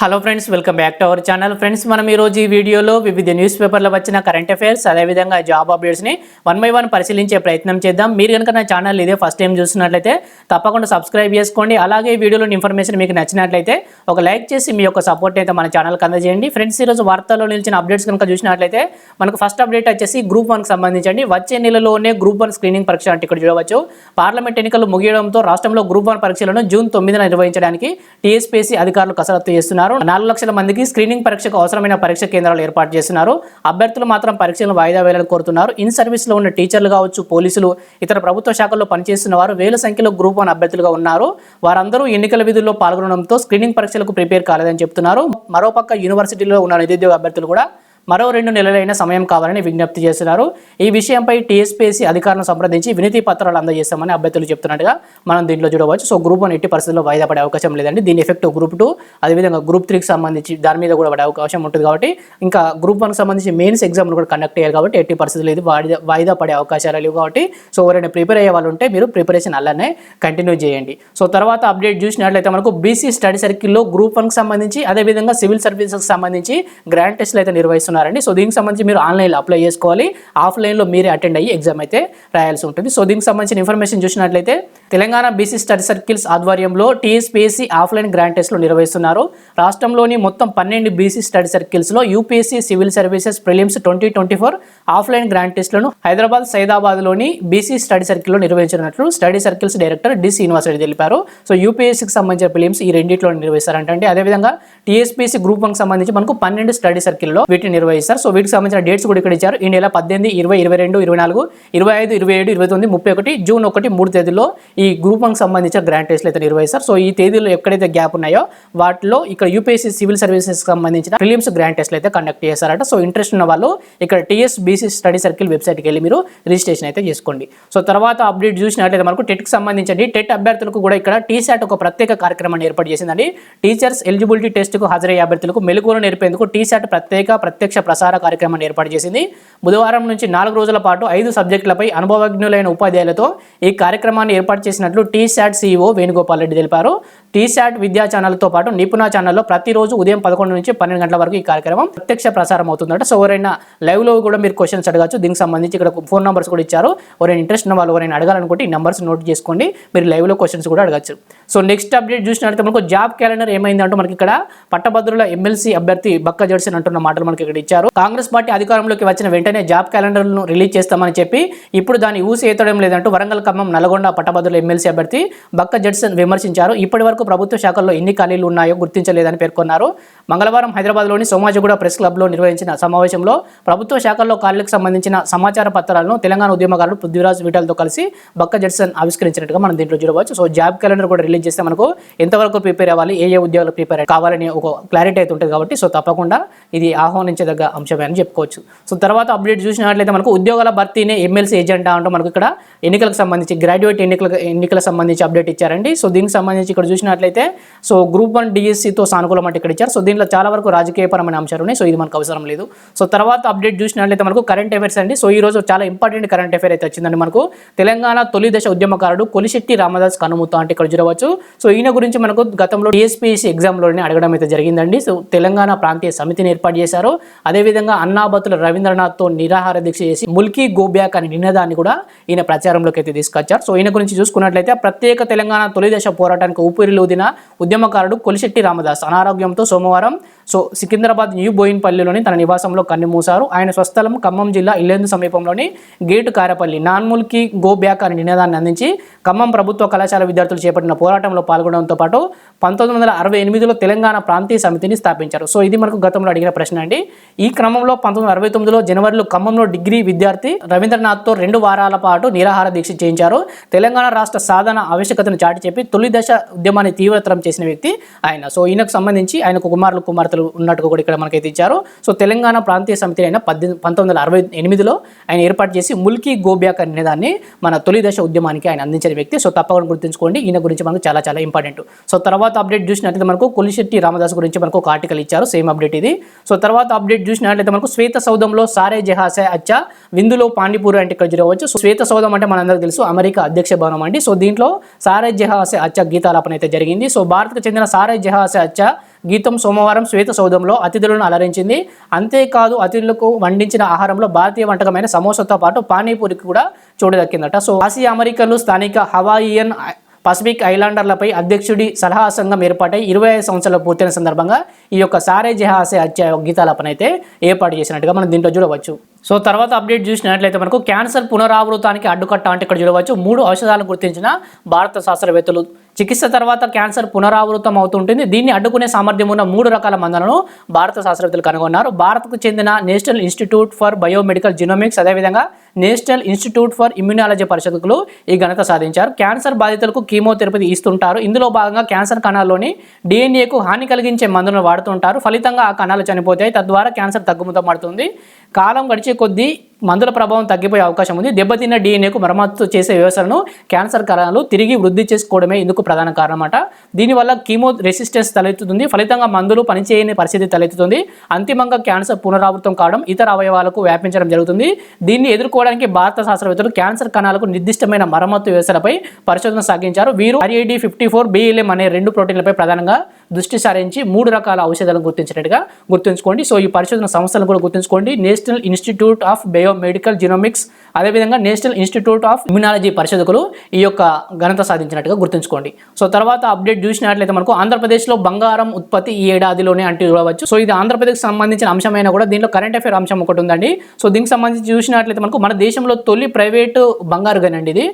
Hello friends welcome back to our channel friends మనం ఈరోజు ఈ వీడియోలో వివిధ న్యూస్ పేపర్లో వచ్చిన కరెంట్ అఫైర్స్ అదేవిధంగా జాబ్ అప్డేట్స్ని వన్ బై వన్ పరిశీలించే ప్రయత్నం చేద్దాం. మీరు కనుక నా ఛానల్ ఇదే ఫస్ట్ టైం చూస్తున్నట్లయితే తప్పకుండా సబ్స్క్రైబ్ చేసుకోండి. అలాగే వీడియోలో వీడియోలోని ఇన్ఫర్మేషన్ మీకు నచ్చినట్లయితే ఒక లైక్ చేసి మీ యొక్క సపోర్ట్ అయితే మన ఛానల్కి అందజేయండి. ఫ్రెండ్స్ ఈరోజు వార్తల్లో నిలిచిన అప్డేట్స్ కనుక చూసినట్లయితే మనకు ఫస్ట్ అప్డేట్ వచ్చేసి గ్రూప్ వన్కి సంబంధించండి. వచ్చే నెలలోనే గ్రూప్ వన్ స్క్రీనింగ్ పరీక్ష అంటే ఇక్కడ చూడవచ్చు. పార్లమెంట్ ఎన్నికలు ముగియడంతో రాష్ట్రంలో గ్రూప్ వన్ పరీక్షలను జూన్ తొమ్మిదిన నిర్వహించడానికి టీఎస్పీసీ అధికారులు కసరత్తు చేస్తున్నారు. నాలుగు లక్షల మందికి స్క్రీనింగ్ పరీక్షకు అవసరమైన పరీక్ష కేంద్రాలు ఏర్పాటు చేస్తున్నారు అభ్యర్థులు మాత్రం పరీక్షలను వాయిదా వేయాలని కోరుతున్నారు. ఇన్ సర్వీస్లో ఉన్న టీచర్లు కావచ్చు పోలీసులు ఇతర ప్రభుత్వ శాఖల్లో పనిచేస్తున్న వారు వేల సంఖ్యలో గ్రూప్ వన్ అభ్యర్థులుగా ఉన్నారు. వారందరూ ఎన్నికల విధుల్లో పాల్గొనడంతో స్క్రీనింగ్ పరీక్షలకు ప్రిపేర్ కాలేదని చెప్తున్నారు. మరోపక్క యూనివర్సిటీలో ఉన్న నిరుద్యోగ అభ్యర్థులు కూడా మరో రెండు నెలలైన సమయం కావాలని విజ్ఞప్తి చేస్తున్నారు ఈ విషయంపై టీఎస్పీఎస్సీ అధికారులను సంప్రదించి వినతి పత్రాలు అందజేస్తామని అభ్యర్థులు చెప్తున్నట్టుగా మనం దీంట్లో చూడవచ్చు. సో గ్రూప్ వన్ ఎట్టి పరిస్థితుల్లో వాయిదా పడే అవకాశం లేదండి. దీని ఎఫెక్ట్ గ్రూప్ టూ అదేవిధంగా గ్రూప్ త్రీకి సంబంధించి దాని మీద కూడా పడే అవకాశం ఉంటుంది కాబట్టి ఇంకా గ్రూప్ వన్కి సంబంధించి మెయిన్స్ ఎగ్జామ్లు కూడా కండక్ట్ అయ్యారు కాబట్టి ఎట్టి పరిస్థితులు ఇది వాయిదా వాయిదా పడే అవకాశాలు లేవు కాబట్టి సో ఎవరైనా ప్రిపేర్ అయ్యే వాళ్ళు ఉంటే మీరు ప్రిపరేషన్ అలానే కంటిన్యూ చేయండి. సో తర్వాత అప్డేట్ చూసినట్లయితే మనకు బీసీ స్టడీ సర్కిల్లో గ్రూప్ వన్కి సంబంధించి అదేవిధంగా సివిల్ సర్వీసెస్కి సంబంధించి గ్రాండ్ టెస్ట్లు అయితే ఉన్నారండి సో దీనికి సంబంధించి మీరు ఆన్లైన్లో అప్లై చేసుకోవాలి. ఆఫ్లైన్లో మీరే అటెండ్ అయ్యి ఎగ్జామ్ అయితే రాయాల్సి ఉంటుంది. సో దీనికి సంబంధించిన ఇన్ఫర్మేషన్ చూసినట్లయితే తెలంగాణ బీసీ స్టడీ సర్కిల్స్ ఆధ్వర్యంలో టీఎస్పీఎస్సీ ఆఫ్లైన్ గ్రాండ్ టెస్ట్లు నిర్వహిస్తున్నారు. రాష్ట్రంలోని మొత్తం పన్నెండు BC study సర్కిల్స్లో UPSC civil services prelims twenty twenty four offline grand టెస్ట్లను Hyderabad సైదాబాద్లోని బీసీ స్టడీ సర్కిల్లో నిర్వహించినట్లు study circles director D Srinivasareddy తెలిపారు. సో యూపీఎస్సీకి సంబంధించిన ప్రిలిమ్స్ ఈ రెండింటిలో నిర్వహిస్తారంటే అదేవిధంగా టీఎస్పీఎస్సీ గ్రూప్ వన్కి సంబంధించి మనకు పన్నెండు స్టడీ సర్కిల్లో వీటిని నిర్వహిస్తారు సో వీటికి సంబంధించిన డేట్స్ కూడా ఇక్కడ ఇచ్చారు. ఈ నెల పద్దెనిమిది ఇరవై ఇరవై రెండు ఇరవై నాలుగు ఇరవై ఐదు ఇరవై ఏడు ఇరవై తొమ్మిది ముప్పై ఒకటి జూన్ ఒకటి మూడు తేదీలో ఈ గ్రూప్ వన్కి సంబంధించిన గ్రాండ్ టెస్ట్లు అయితే నిర్వహిస్తారు సో ఈ తేదీలో ఎక్కడైతే గ్యాప్ ఉన్నాయో వాటిలో ఇక్కడ యూపీఎస్సీ సివిల్ సర్వీసెస్ సంబంధించిన ఫిలిమ్స్ గ్రాండ్ టెస్ట్లు అయితే కండక్ట్ చేస్తారట సో ఇంట్రెస్ట్ ఉన్న వాళ్ళు ఇక్కడ టీఎస్ బీసీ స్టడీ సర్కిల్ వెబ్సైట్కి వెళ్ళి మీరు రిజిస్ట్రేషన్ అయితే చేసుకోండి. సో తర్వాత అప్డేట్ చూసినట్లయితే మనకు టెట్కి సంబంధించి టెట్ అభ్యర్థులకు కూడా ఇక్కడ టీశాట్ ఒక ప్రత్యేక కార్యక్రమాన్ని ఏర్పాటు చేసిందండి. టీచర్స్ ఎలిజిబిలిటీ టెస్ట్కు హాజరయ్యే అభ్యర్థులకు మెలుగులు నేర్పేందుకు టీశాట్ ప్రత్యేక ప్రత్యక్ష ప్రసార కార్యక్రమాన్ని ఏర్పాటు చేసింది. బుధవారం నుంచి నాలుగు రోజుల పాటు ఐదు సబ్జెక్టులపై అనుభవజ్ఞులైన ఉపాధ్యాయులతో ఈ కార్యక్రమాన్ని ఏర్పాటు చేసినట్లు టీశాట్ సీఈఓ వేణుగోపాల్ రెడ్డి తెలిపారు. టీశాట్ విద్యా ఛానల్తో పాటు నిపుణ ఛానల్లో ప్రతిరోజు ఉదయం పదకొండు నుంచి పన్నెండు గంటల వరకు ఈ కార్యక్రమం ప్రత్యక్ష ప్రసారం అవుతుందట. సో ఎవరైనా లైవ్లో కూడా మీరు క్వశ్చన్స్ అడగచ్చు. దీనికి సంబంధించి ఇక్కడ ఫోన్ నెంబర్స్ కూడా ఇచ్చారు. ఎవరైనా ఇంట్రెస్ట్ ఉన్న వాళ్ళు ఎవరైనా అడగాలనుకుంటే ఈ నెంబర్స్ నోట్ చేసుకోండి. మీరు లైవ్లో క్వశ్చన్స్ కూడా అడగచ్చు. సో నెక్స్ట్ అప్డేట్ చూసినట్లయితే మనకు జాబ్ క్యాలెండర్ ఏమైందంటే మనకి ఇక్కడ పట్టభద్రుల ఎమ్మెల్సీ అభ్యర్థి బక్క జడ్సన్ అంటున్న మాటలు మనకి ఇక్కడ ఇచ్చారు. కాంగ్రెస్ పార్టీ అధికారంలోకి వచ్చిన వెంటనే జాబ్ క్యాలెండర్ను రిలీజ్ చేస్తామని చెప్పి ఇప్పుడు దాన్ని ఊసి ఎత్తడం లేదంటూ వరంగల్ ఖమ్మం నల్గొండ పట్టభద్రుల ఎమ్మెల్సీ అభ్యర్థి బక్క జడ్సన్ విమర్శించారు. ఇప్పటి వరకు ప్రభుత్వ శాఖల్లో ఎన్ని ఖాళీలు ఉన్నాయో గుర్తించలేదని పేర్కొన్నారు. మంగళవారం హైదరాబాద్లోని సోమాజిగూడ ప్రెస్ క్లబ్లో నిర్వహించిన సమావేశంలో ప్రభుత్వ శాఖల్లో ఖాళీలకు సంబంధించిన సమాచార పత్రాలను తెలంగాణ ఉద్యమకారుడు పృథ్వీరాజ్ వీటలతో కలిసి బక్క జడ్సన్ ఆవిష్కరించినట్టుగా మనం దీంట్లో చూడవచ్చు. సో జాబ్ క్యాలెండర్ కూడా రిలీజ్ చేస్తే మనకు ఎంతవరకు ప్రిపేర్ అవ్వాలి ఏ ఏ ఉద్యోగాలు ప్రిపేర్ కావాలని ఒక క్లారిటీ అయితే ఉంటుంది కాబట్టి. సో తప్పకుండా ఇది చర్చించదగ్గ అంశమే అని చెప్పుకోవచ్చు. సో తర్వాత అప్డేట్ చూసినట్లయితే మనకు ఉద్యోగాల భర్తీనే ఎమ్మెల్సీ ఏజెండా అంటూ మనకు ఇక్కడ ఎన్నికలకు సంబంధించి గ్రాడ్యుయేట్ ఎన్నికల ఎన్నికల సంబంధించి అప్డేట్ ఇచ్చారండి. సో దీనికి సంబంధించి ఇక్కడ చూసినట్లయితే సో గ్రూప్ వన్ డిఎస్సితో సానుకూలం అంటే ఇక్కడ ఇచ్చారు. సో దీంట్లో చాలా వరకు రాజకీయపరమైన అంశాలు ఉన్నాయి. సో ఇది మనకు అవసరం లేదు. సో తర్వాత అప్డేట్ చూసినట్లయితే మనకు కరెంట్ అఫైర్స్ అండి. సో ఈ రోజు చాలా ఇంపార్టెంట్ కరెంట్ అఫైర్ అయితే వచ్చిందండి మనకు. తెలంగాణ తొలి దశ ఉద్యమకారుడు కొలిశెట్టి రామదాస్ కనుముత అంటే ఇక్కడ చూడవచ్చు. సో ఈయన గురించి మనకు గతంలో టీఎస్పీఎస్సీ ఎగ్జామ్లోనే అడగడం అయితే జరిగిందండి. సో తెలంగాణ ప్రాంతీయ సమితిని ఏర్పాటు చేశారు. అదేవిధంగా అన్నాబతుల రవీంద్రనాథ్తో నిరాహార దీక్ష చేసి ముల్కీ గోబ్యాక్ అనే నినాదాన్ని కూడా ఈయన ప్రచారం ప్రచారంలోకి అయితే తీసుకొచ్చారు. సో ఈయన గురించి చూసుకున్నట్లయితే ప్రత్యేక తెలంగాణ తొలి దశ పోరాటానికి ఊపిరిలూదిన ఉద్యమకారుడు కొలిశెట్టి రామదాస్ అనారోగ్యంతో సోమవారం సో సికింద్రాబాద్ న్యూ బోయిన్పల్లిలోని తన నివాసంలో కన్నుమూశారు ఆయన స్వస్థలం ఖమ్మం జిల్లా ఇల్లేందు సమీపంలోని గేటు కారపల్లి నాన్ముల్కి గో బ్యాక్ అనే నినాదాన్ని అందించి ఖమ్మం ప్రభుత్వ కళాశాల విద్యార్థులు చేపట్టిన పోరాటంలో పాల్గొనడంతో పాటు పంతొమ్మిది వందల అరవై ఎనిమిదిలో తెలంగాణ ప్రాంతీయ సమితిని స్థాపించారు. సో ఇది మనకు గతంలో అడిగిన ప్రశ్న అండి. ఈ క్రమంలో పంతొమ్మిది వందల అరవై తొమ్మిదిలో జనవరిలో ఖమ్మంలో డిగ్రీ విద్యార్థి రవీంద్రనాథ్తో రెండు వారాల పాటు నిరాహార దీక్ష చేయించారు. తెలంగాణ రాష్ట్ర సాధన ఆవశ్యకతను చాటి చెప్పి తొలి దశ ఉద్యమాన్ని తీవ్రతరం చేసిన వ్యక్తి ఆయన. సో ఈయనకు సంబంధించి ఆయనకు కుమారులు కుమార్తెలు ఉన్నట్టుగా కూడా ఇక్కడ మనకైతే ఇచ్చారు. సో తెలంగాణ ప్రాంతీయ సమితి అయిన పద్దెనిమిది పంతొమ్మిది వందల అరవై ఎనిమిదిలో ఆయన ఏర్పాటు చేసి ముల్కీ గోబ్యాక్ అనే దాన్ని మన తొలి దశ ఉద్యమానికి ఆయన అందించిన వ్యక్తి. సో తప్పకుండా గుర్తుంచుకోండి ఈయన గురించి మనకు చాలా చాలా ఇంపార్టెంట్ సో తర్వాత అప్డేట్ చూసినట్లయితే మనకు కొలిశెట్టి రామదాస్ గురించి మనకు ఒక ఆర్టికల్ ఇచ్చారు సేమ్ అప్డేట్ ఇది. సో తర్వాత అప్డేట్ చూసినట్లయితే మనకు శ్వేత సౌధంలో సారే జహాసే అచ్చా విందులో పాండిపూర్ అంటే ఇక్కడ జరగవచ్చు. సో శ్వేత సౌధం అంటే మనందరికీ తెలుసు అమెరికా అధ్యక్ష భవనం అండి. సో దీంట్లో సారే జహాసే అచ్చ గీతాలాపన అయితే జరిగింది. సో భారత్కు చెందిన సారే జహాసే అచ్చ గీతం సోమవారం శ్వేత సౌధంలో అతిథులను అలరించింది. అంతేకాదు అతిథులకు వండించిన ఆహారంలో భారతీయ వంటకమైన సమోసాతో పాటు పానీపూరికి కూడా చూడదక్కిందట సో ఆసియా అమెరికన్లు స్థానిక హవాయియన్ పసిఫిక్ ఐలాండర్లపై అధ్యక్షుడి సలహా సంఘం ఏర్పాటై ఇరవై ఐదు సంవత్సరాలు పూర్తయిన సందర్భంగా ఈ యొక్క సారే జహాసే అధ్యాయ గీతాలపనైతే ఏర్పాటు చేసినట్టుగా మనం దీంట్లో చూడవచ్చు. సో తర్వాత అప్డేట్ చూసినట్లయితే మనకు క్యాన్సర్ పునరావృతానికి అడ్డుకట్ట అంటే ఇక్కడ చూడవచ్చు. మూడు ఔషధాలను గుర్తించిన భారత శాస్త్రవేత్తలు. చికిత్స తర్వాత క్యాన్సర్ పునరావృతం అవుతుంటుంది. దీన్ని అడ్డుకునే సామర్థ్యం ఉన్న మూడు రకాల మందులను భారత శాస్త్రవేత్తలు కనుగొన్నారు. భారత్కు చెందిన national institute for biomedical genomics అదేవిధంగా నేషనల్ ఇన్స్టిట్యూట్ ఫర్ ఇమ్యూనాలజీ పరిశోధకులు ఈ ఘనత సాధించారు. క్యాన్సర్ బాధితులకు కీమోథెరపీ ఇస్తుంటారు. ఇందులో భాగంగా క్యాన్సర్ కణాల్లోని డిఎన్ఏకు హాని కలిగించే మందులను వాడుతుంటారు. ఫలితంగా ఆ కణాలు చనిపోతాయి. తద్వారా క్యాన్సర్ తగ్గుముతో పడుతుంది. కాలం గడిచే కొద్దీ మందుల ప్రభావం తగ్గిపోయే అవకాశం ఉంది. దెబ్బతిన్న డిఎన్ఏకు మరమ్మతు చేసే వ్యవస్థలను క్యాన్సర్ కణాలు తిరిగి వృద్ధి చేసుకోవడమే ఇందుకు ప్రధాన కారణం అన్నమాట దీనివల్ల కీమో రెసిస్టెన్స్ తలెత్తుతుంది. ఫలితంగా మందులు పనిచేయని పరిస్థితి తలెత్తుతుంది. అంతిమంగా క్యాన్సర్ పునరావృతం కావడం ఇతర అవయవాలకు వ్యాపించడం జరుగుతుంది. దీన్ని ఎదుర్కోవడానికి భారత శాస్త్రవేత్తలు క్యాన్సర్ కణాలకు నిర్దిష్టమైన మరమ్మతు వ్యవస్థలపై పరిశోధన సాగించారు. వీరు ఆర్ఏడి ఫిఫ్టీ ఫోర్ బిఎల్ఎం అనే రెండు ప్రోటీన్లపై ప్రధానంగా దృష్టి సారించి మూడు రకాల ఔషధాలను గుర్తించినట్టుగా గుర్తుంచుకోండి. సో ఈ పరిశోధన సంస్థలను కూడా గుర్తుంచుకోండి. National institute of biomedical genomics అదేవిధంగా నేషనల్ ఇన్స్టిట్యూట్ ఆఫ్ ఇమ్యునాలజీ పరిశోధకులు ఈ యొక్క ఘనత సాధించినట్టుగా గుర్తుంచుకోండి. సో తర్వాత అప్డేట్ చూసినట్లయితే మనకు ఆంధ్రప్రదేశ్లో బంగారం ఉత్పత్తి ఈ ఏడాదిలోనే అంటూ చూడవచ్చు. సో ఇది ఆంధ్రప్రదేశ్కి సంబంధించిన అంశమైనా కూడా దీంట్లో కరెంట్ అఫేర్ అంశం ఒకటి ఉందండి. సో దీనికి సంబంధించి చూసినట్లయితే మనకు మన దేశంలో తొలి ప్రైవేటు బంగారు గని అండి ఇది.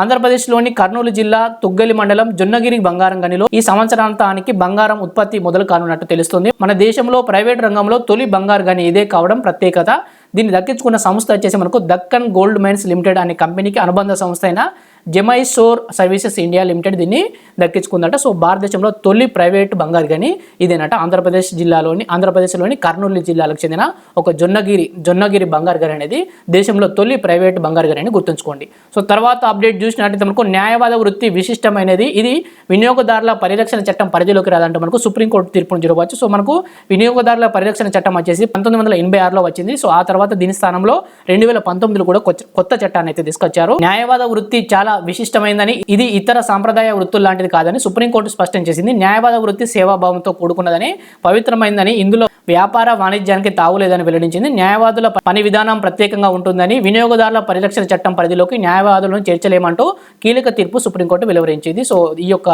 ఆంధ్రప్రదేశ్లోని కర్నూలు జిల్లా తుగ్గలి మండలం జొన్నగిరి బంగారం గనిలో ఈ సంవత్సరాంతానికి బంగారం ఉత్పత్తి మొదలు కానున్నట్టు తెలుస్తుంది. మన దేశంలో ప్రైవేట్ రంగంలో తొలి బంగారు గని ఇదే కావడం ప్రత్యేకత. దీన్ని దక్కించుకున్న సంస్థ వచ్చేసి మనకు దక్కన్ గోల్డ్ మైన్స్ లిమిటెడ్ అనే కంపెనీకి అనుబంధ సంస్థ అయిన జెమైసోర్ సర్వీసెస్ ఇండియా లిమిటెడ్ దీన్ని దక్కించుకుందట. సో భారతదేశంలో తొలి ప్రైవేట్ బంగారు గని ఇదేనట. ఆంధ్రప్రదేశ్ జిల్లాలోని ఆంధ్రప్రదేశ్లోని కర్నూలు జిల్లాలకు చెందిన ఒక జొన్నగిరి జొన్నగిరి బంగారు గని అనేది దేశంలో తొలి ప్రైవేట్ బంగారు గని అని గుర్తుంచుకోండి. సో తర్వాత అప్డేట్ చూసినట్లయితే మనకు న్యాయవాద వృత్తి విశిష్టమైనది. ఇది వినియోగదారుల పరిరక్షణ చట్టం పరిధిలోకి రాదంటే మనకు సుప్రీంకోర్టు తీర్పును చూడవచ్చు. సో మనకు వినియోగదారుల పరిరక్షణ చట్టం వచ్చేసి పంతొమ్మిది వందల ఎనభై ఆరులో వచ్చింది. సో ఆ తర్వాత దీని స్థానంలో రెండు వేల పంతొమ్మిదిలో కూడా కొత్త- కొత్త చట్టాన్ని అయితే తీసుకొచ్చారు. న్యాయవాద వృత్తి చాలా విశిష్టమైందని ఇది ఇతర సాంప్రదాయ వృత్తులు లాంటిది కాదని సుప్రీంకోర్టు స్పష్టం చేసింది. న్యాయవాద వృత్తి సేవాభావంతో కూడుకున్నదని పవిత్రమైందని ఇందులో వ్యాపార వాణిజ్యానికి తావులేదని వెల్లడించింది. న్యాయవాదుల పని విధానం ప్రత్యేకంగా ఉంటుందని వినియోగదారుల పరిరక్షణ చట్టం పరిధిలోకి న్యాయవాదులను చేర్చలేమంటూ కీలక తీర్పు సుప్రీంకోర్టు వెలువరించింది. సో ఈ యొక్క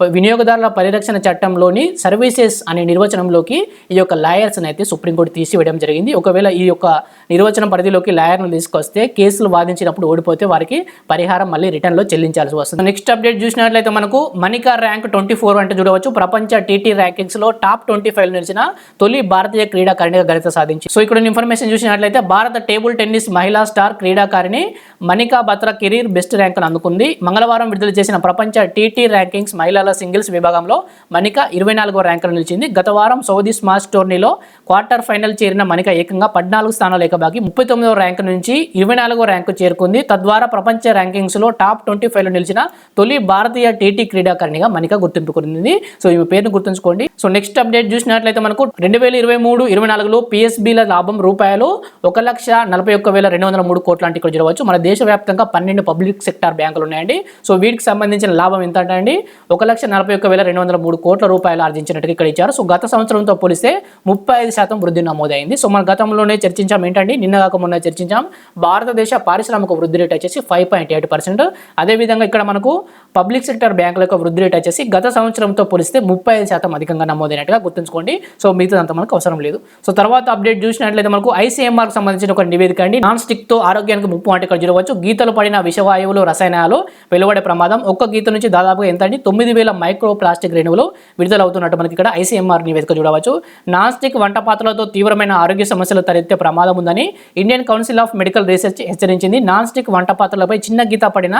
వినియోగదారుల పరిరక్షణ చట్టంలోని సర్వీసెస్ అనే నిర్వచనంలోకి ఈ యొక్క లాయర్స్ని అయితే సుప్రీంకోర్టు తీసివేయడం జరిగింది. ఒకవేళ ఈ యొక్క నిర్వచనం పరిధిలోకి లాయర్ను తీసుకొస్తే కేసులు వాదించినప్పుడు ఓడిపోతే వారికి పరిహారం మళ్ళీ రిటర్న్లో చెల్లించాల్సి వస్తుంది. నెక్స్ట్ అప్డేట్ చూసినట్లయితే మనకు మణికా ర్యాంక్ ట్వంటీ ఫోర్ అంటే చూడవచ్చు. ప్రపంచ టీటీ ర్యాంకింగ్స్లో టాప్ ట్వంటీ ఫైవ్ నిలిచిన తొలి భారతీయ క్రీడాకారిణిగా ఘనత సాధించి సో ఇక్కడ ఇన్ఫర్మేషన్ చూసినట్లయితే భారత టేబుల్ టెన్నిస్ మహిళా స్టార్ క్రీడాకారిణి మణికా బత్రా కెరీర్ బెస్ట్ ర్యాంకును అందుకుంది. మంగళవారం విడుదల చేసిన ప్రపంచ టీటీ ర్యాంకింగ్స్ మహిళల సింగిల్స్ విభాగంలో మణిక ఇరవై నాలుగో ర్యాంకులు నిలిచింది. గత వారం సౌదీ స్మాష్ టోర్నీలో క్వార్టర్ ఫైనల్ చేరిన మణిక ఏకంగా పద్నాలుగు స్థానాలు ఏకబాకి ముప్పై తొమ్మిదో ర్యాంకు నుంచి ఇరవై నాలుగో ర్యాంకు చేరుకుంది. తద్వారా ప్రపంచ ర్యాంకింగ్స్లో టాప్ ట్వంటీ ఫైవ్లో నిలిచిన తొలి భారతీయ టీటీ క్రీడాకారిణిగా మణిక గుర్తింపు పొందింది సో ఈమె పేరును గుర్తుంచుకోండి. సో నెక్స్ట్ అప్డేట్ చూసినట్లయితే మనకు రెండు వేల ఇరవై మూడు ఇరవై నాలుగులో పిఎస్బీల లాభం రూపాయలు ఒక లక్ష నలభై ఒక్క వేల రెండు వందల మూడు కోట్ల అంటే ఇక్కడ చూడవచ్చు మన దేశవ్యాప్తంగా పన్నెండు పబ్లిక్ సెక్టార్ బ్యాంకులు ఉన్నాయండి. సో వీటికి సంబంధించిన లాభం ఎంత అంటే అండి ఒక లక్ష నలభై ఒక్క వేల రెండు వందల మూడు కోట్ల రూపాయలు ఆర్జించినట్టుగా ఇక్కడ ఇచ్చారు. సో గత సంవత్సరంతో పోలిస్తే ముప్పై ఐదు శాతం వృద్ధి నమోదైంది. సో మన గతంలోనే చర్చించాం. ఏంటంటే నిన్న కాక మొన్న చర్చించాం. భారతదేశ పారిశ్రామిక వృద్ధి రేట్ వచ్చేసి ఫైవ్ పాయింట్ ఎయిట్ పర్సెంట్. అదేవిధంగా ఇక్కడ మనకు పబ్లిక్ సెక్టర్ బ్యాంకుల యొక్క వృద్ధి రేట్ వచ్చేసి గత సంవత్సరంతో పోలిస్తే ముప్పై ఐదు శాతం అధికంగా నమోదైనట్టుగా గుర్తుంచుకోండి. సో మిగతాదంతా మనకు అవసరం లేదు. సో తర్వాత అప్డేట్ చూసినట్లయితే మనకు ఐసీఎంఆర్ సంబంధించిన ఒక నివేదిక అండి. నాన్ స్టిక్తో ఆరోగ్యానికి ముప్పు అంటే ఇక్కడ చూడవచ్చు. గీతలు పడిన విషవాయువులు రసాయనాలు వెలువడే ప్రమాదం. ఒక్క గీత నుంచి దాదాపుగా ఎంత అండి? తొమ్మిది వేల మైక్రో ప్లాస్టిక్ రేణువులు విడుదలవుతున్నట్టు మనకి ఇక్కడ ఐసీఎంఆర్ నివేదిక చూడవచ్చు. నాన్ స్టిక్ వంట పాత్రలతో తీవ్రమైన ఆరోగ్య సమస్యలు తలెత్తే ప్రమాదం ఉందని Indian council of medical research హెచ్చరించింది. నాన్ స్టిక్ వంట పాత్రలపై చిన్న గీత పడిన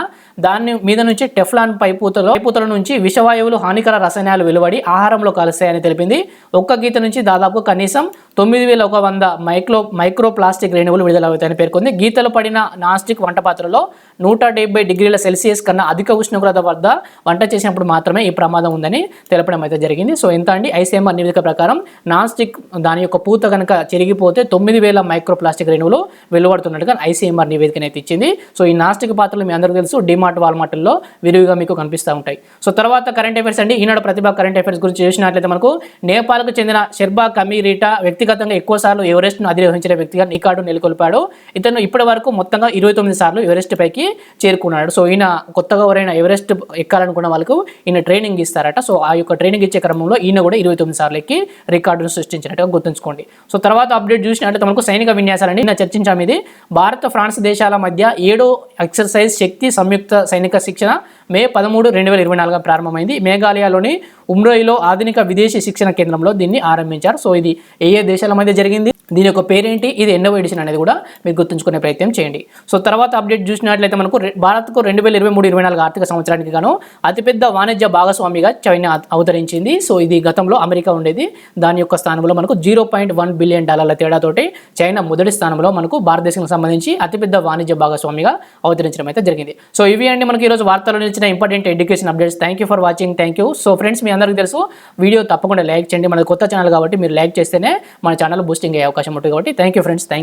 దాని మీద నుంచి టెఫ్లాన్ పైపూతలో పైపూతల నుంచి విషవాయువులు హానికర రసాయనాలు వెలువడి ఆహారంలో కలుస్తాయని తెలిపింది. ఒక్క గీత నుంచి దాదాపు కనీసం తొమ్మిది వేల ఒక వంద మైక్రో మైక్రో ప్లాస్టిక్ రేణువులు విడుదలవుతాయని పేర్కొంది. గీతలు పడిన నాస్టిక్ వంట పాత్రలో నూట డెబ్బై డిగ్రీల సెల్సియస్ కన్నా అధిక ఉష్ణోగ్రత వద్ద వంట చేసినప్పుడు మాత్రమే మాత్రమే ఈ ప్రమాదం ఉందని తెలపడం అయితే జరిగింది. సో ఎంత అండి? ఐసీఎంఆర్ నివేదిక ప్రకారం నాన్ స్టిక్ దాని యొక్క పూత కనుక చెరిగిపోతే తొమ్మిది వేల మైక్రో ప్లాస్టిక్ రేణువులు వెలువడుతున్నట్టుగా ఐసీఎంఆర్ నివేదికను అయితే ఇచ్చింది. సో ఈ నాస్టిక్ పాత్రలు మీ అందరికీ తెలుసు. డిమార్ట్ వాల్మార్ట్లో విరివిగా మీకు కనిపిస్తూ ఉంటాయి. సో తర్వాత కరెంట్ అఫైర్స్ అండి. ఈనాడు ప్రతిభ కరెంట్ అఫైర్స్ గురించి చూసినట్లయితే మనకు నేపాల్కు చెందిన షెర్బా కమీరీటా వ్యక్తిగతంగా ఎక్కువ సార్లు ఎవరెస్ట్ను అధిరోహించిన వ్యక్తిగా రికార్డు నెలకొల్పాడు. ఇతను ఇప్పటి వరకు మొత్తంగా ఇరవై తొమ్మిది సార్లు ఎవరెస్ట్ పైకి చేరుకున్నాడు. సో ఈయన కొత్తగా ఎవరైనా ఎవరెస్ట్ ఎక్కాలనుకున్న వాళ్ళకు ఈయన ట్రైనింగ్ ఇస్తారట. సో ఆ యొక్క ట్రైనింగ్ ఇచ్చే క్రమంలో ఈయన కూడా ఇరవై తొమ్మిది సార్లకి రికార్డును సృష్టించినట్టుగా గుర్తుంచుకోండి. సో తర్వాత అప్డేట్ చూసినట్టు మనకు సైనిక విన్యాసాలని నేను చర్చించాము ఇది భారత ఫ్రాన్స్ దేశాల మధ్య ఏడో ఎక్సర్సైజ్ శక్తి సంయుక్త సైనిక శిక్షణ మే పదమూడు రెండు వేల ఇరవై నాలుగున ప్రారంభమైంది. మేఘాలయలోని ఉమ్రోయిలో ఆధునిక విదేశీ శిక్షణ కేంద్రంలో దీన్ని ఆరంభించారు. సో ఇది ఏ ఏ దేశాల మధ్య జరిగింది? దీని యొక్క పేరేంటి? ఇది ఎన్నో ఎడిషన్ అనేది కూడా మీరు గుర్తుంచుకునే ప్రయత్నం చేయండి. సో తర్వాత అప్డేట్ చూసినట్లయితే మనకు భారత్కు రెండు వేల ఇరవై మూడు ఇరవై నాలుగు ఆర్థిక సంవత్సరానికి గాను అతిపెద్ద వాణిజ్య భాగస్వామిగా చైనా అవతరించింది. సో ఇది గతంలో అమెరికా ఉండేది. దాని యొక్క స్థానంలో మనకు జీరో పాయింట్ వన్ బిలియన్ డాలర్ల తేడాతోటి చైనా మొదటి స్థానంలో మనకు భారతదేశానికి సంబంధించి అతిపెద్ద వాణిజ్య భాగస్వామిగా అవతరించడం అయితే జరిగింది. సో ఇవి అండి మనకి ఈరోజు వార్తల్లో నిలిచిన important education updates. Thank you for watching thank you so friends మీ అందరికీ తెలుసు వీడియో తప్పకుండా లైక్ చేయండి. మనకు కొత్త ఛానల్ కాబట్టి మీరు లైక్ చేస్తేనే మన ఛానల్ బూస్టింగ్ అయ్యే అవకాశం ఉంటుంది కాబట్టి thank you friends thank you